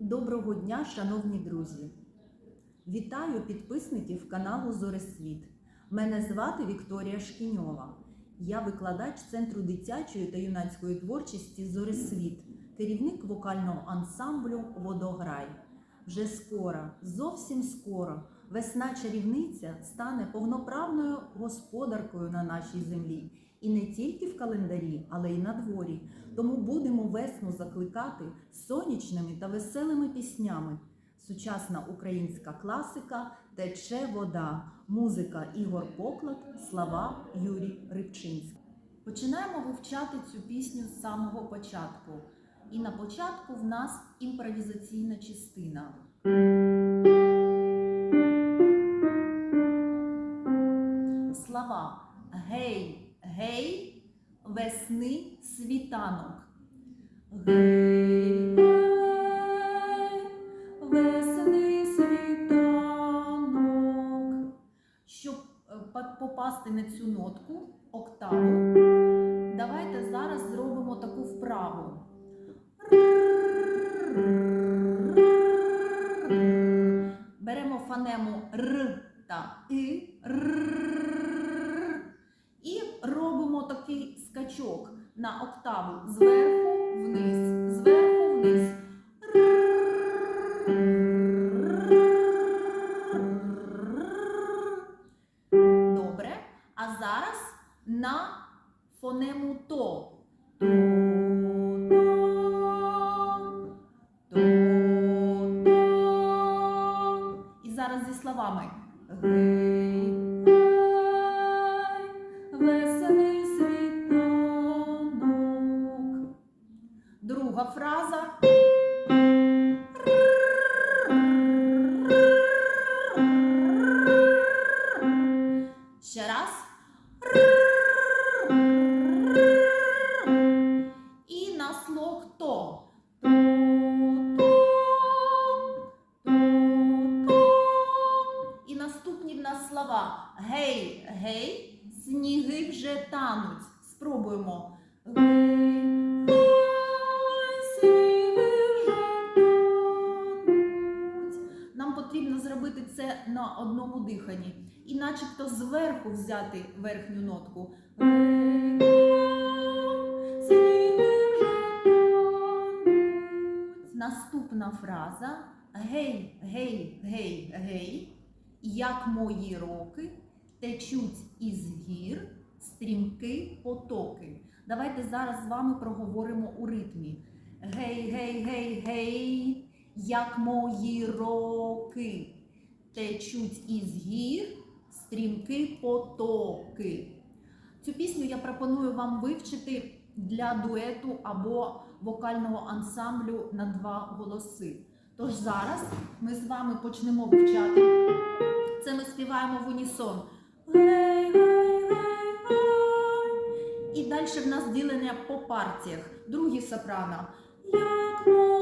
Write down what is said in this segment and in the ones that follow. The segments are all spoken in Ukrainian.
Доброго дня, шановні друзі! Вітаю підписників каналу Зоресвіт. Мене звати Вікторія Шкіньова. Я викладач Центру дитячої та юнацької творчості Зоресвіт, керівник вокального ансамблю Водограй. Вже скоро, зовсім скоро, весна чарівниця стане повноправною господаркою на нашій землі. І не тільки в календарі, але й на дворі. Тому будемо весну закликати сонячними та веселими піснями. Сучасна українська класика Тече вода, музика Ігор Поклад, слова Юрій Рибчинський. Починаємо вивчати цю пісню з самого початку. І на початку в нас імпровізаційна частина. Слова гей, гей, весни світанок. Гей, весни світанок. Щоб е, попасти на цю нотку, октаву, давайте зараз зробимо таку вправу. Беремо фонему Р та И. Р. на октаву зверху вниз, зверху вниз. Добре. А зараз на фонему то. І зараз зі словами одному диханні. І начебто зверху взяти верхню нотку. Наступна фраза. Гей, гей, гей, гей, як мої роки течуть із гір стрімки потоки. Давайте зараз з вами проговоримо у ритмі. Гей, гей, гей, гей, як мої роки течуть із гір стрімки потоки. Цю пісню я пропоную вам вивчити для дуету або вокального ансамблю на два голоси. Тож зараз ми з вами почнемо вивчати. Це ми співаємо в унісон. І далі в нас ділення по партіях. Другі сопрано. Як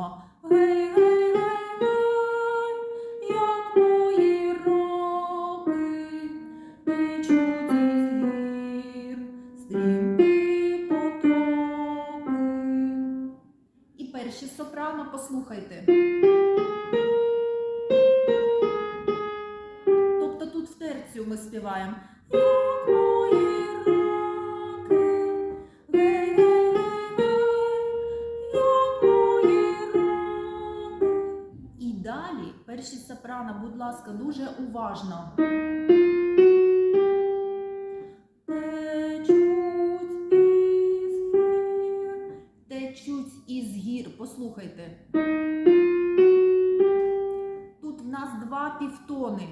підкреслюємо. Гей, гей, гей, гей, як мої роки течуть із потоки. І перші сопрано послухайте. Тобто тут в терцію ми співаємо. Перші сопрано, будь ласка, дуже уважно. Течуть із течуть із гір. Послухайте. Тут в нас два півтони.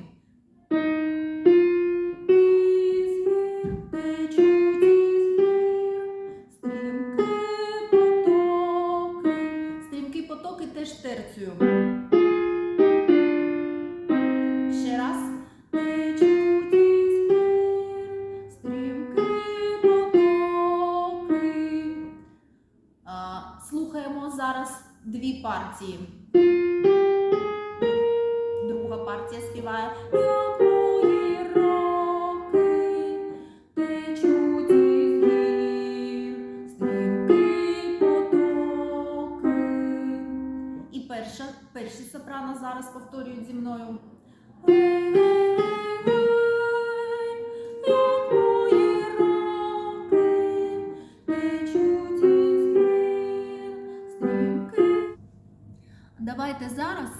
Партії. Друга партія співає. Перша, перші сопрано зараз повторюють зі мною.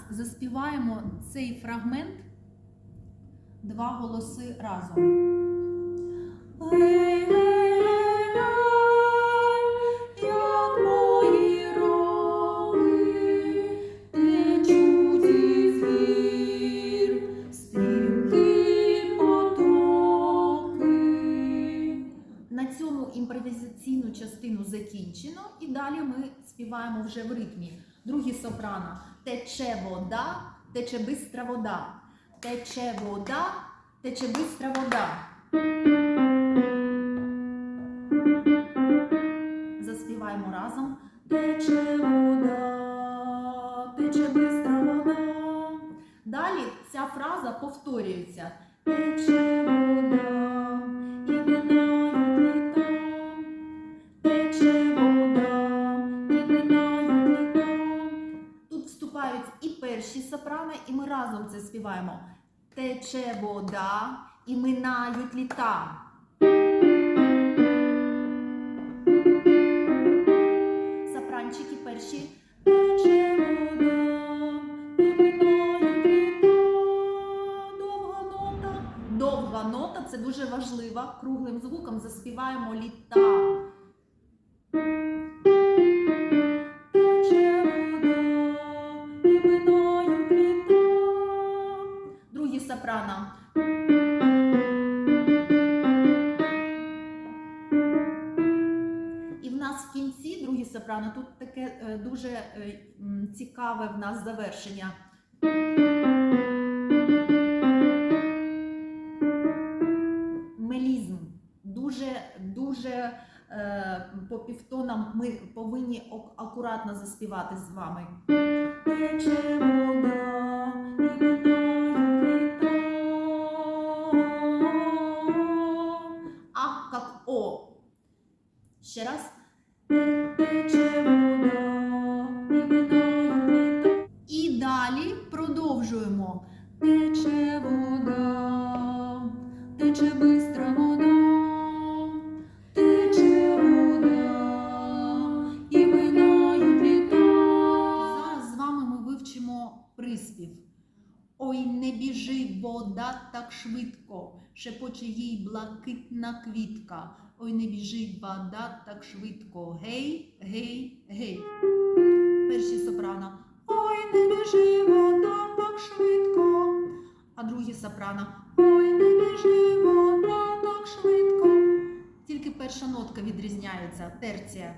Заспіваємо цей фрагмент два голоси разом. Імпровізаційну частину закінчено, і далі ми співаємо вже в ритмі. Другі сопрано. Тече вода, тече бистра вода. Тече вода, тече бистра вода. Заспіваємо разом. Тече вода, тече бистра вода. Далі ця фраза повторюється. Тече вода, і минають разом це співаємо. Тече вода, і минають літа. Сопранчики перші. Тече вода, і минають літа. Довга нота. Довга нота це дуже важлива. Круглим звуком заспіваємо літа. Нас в кінці, другі сопрано, тут таке е, дуже е, цікаве в нас завершення. Мелізм. Дуже, дуже е, по півтонам ми повинні акуратно заспівати з вами. Тече вода, швидко, шепоче їй блакитна квітка. Ой, не біжи, вода так швидко. Гей, гей, гей. Перші сопрано. Ой, не біжи, вода так швидко. А другі сопрано. Ой, не біжи, вода так швидко. Тільки перша нотка відрізняється, терція.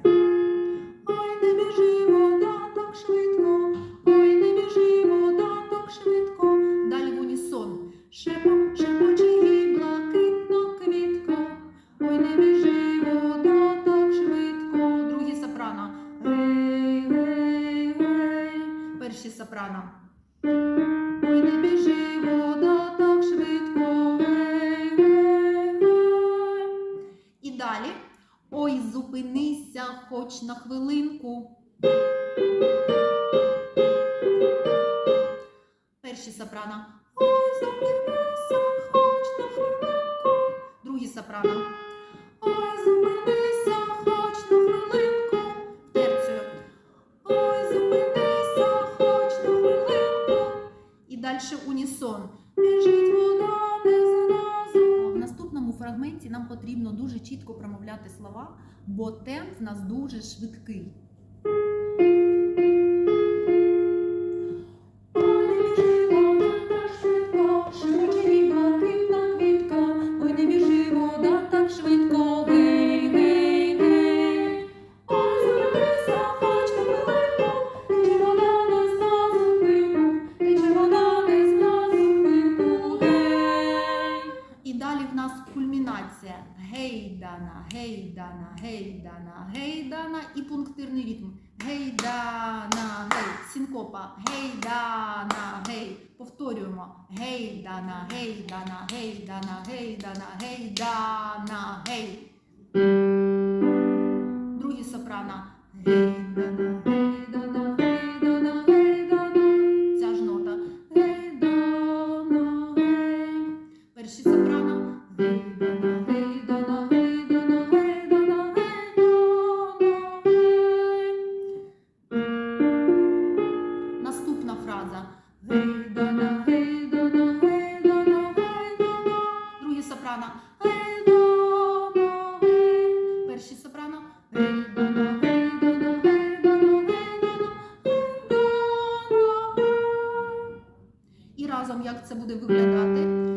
Ой, не біжи, вода на хвилинку. Перші сопрано. Ой, зупинися хоч на хвилинку. Другі сопрано. Чітко промовляти слова, бо темп в нас дуже швидкий. гей, дана, гей, дана, гей, дана, гей, дана, гей, дана, гей. Другі сопрано. Гей, дана, гей. разом, як це буде виглядати.